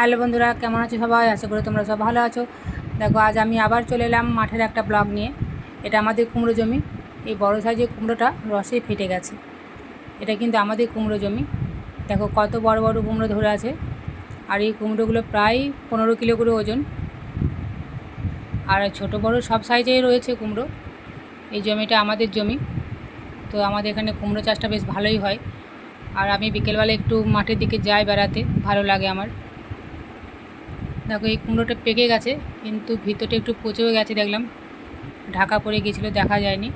Hello বন্ধুরা, কেমন আছো সবাই? আশা করি তোমরা সব ভালো আছো। দেখো, আজ আমি আবার চলে এলাম মাঠের একটা ব্লগ নিয়ে। এটা আমাদের কুমড়ো জমি। এই বড় সাইজের কুমড়োটা রসে ফেটে গেছে। এটা কিন্তু আমাদের কুমড়ো জমি। দেখো, কত বড় বড় কুমড়ো ধরে আছে। আর এই কুমড়োগুলো প্রায় পনেরো কিলো করে ওজন। আর ছোট বড় সব সাইজেই রয়েছে কুমড়ো। এই জমিটা আমাদের জমি। তো আমাদের এখানে কুমড়ো চাষটা বেশ ভালোই হয়। আর আমি বিকেলবেলা একটু মাঠের দিকে যাই বেড়াতে। ভালো লাগে আমার। দেখো, এই কুমড়োটা পেকে গেছে, কিন্তু ভিতরটা একটু পচেও গেছে দেখলাম। ঢাকা পড়ে গিয়েছিল দেখা যায়নি।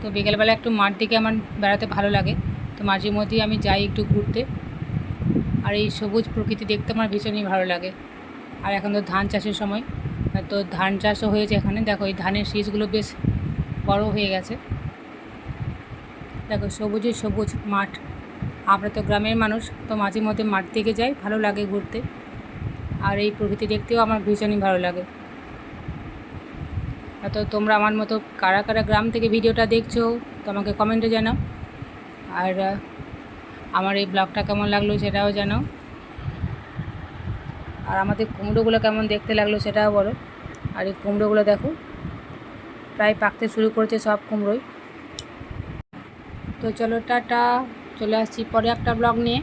তো বিকেলবেলা একটু মাঠ দিকে আমার বেড়াতে ভালো লাগে। তো মাঝে মধ্যেই আমি যাই একটু ঘুরতে। আর এই সবুজ প্রকৃতি দেখতে আমার ভীষণই ভালো লাগে। আর এখন তো ধান চাষের সময়। তো ধান চাষও হয়েছে এখানে। দেখো, এই ধানের শীষগুলো বেশ বড় হয়ে গেছে। দেখো সবুজে সবুজ মাঠ। আমরা তো গ্রামের মানুষ, তো মাঝে মধ্যে মাঠ থেকে যাই, ভালো লাগে ঘুরতে। আর এই প্রকৃতি দেখতেও আমার ভীষণই ভালো লাগে। তো তোমরা আমার মতো কারা কারা গ্রাম থেকে ভিডিওটা দেখছ তো আমাকে কমেন্টে জানাও। আর আমার এই ব্লগটা কেমন লাগল সেটাও জানাও। আর আমাদের কুমড়োগুলো কেমন দেখতে লাগল সেটাও বলো। আর এই কুমড়োগুলো দেখো, প্রায় পাকতে শুরু করেছে সব কুমড়োই। তো চলো, টাটা। চলে আসছি পরে একটা ব্লগ নিয়ে।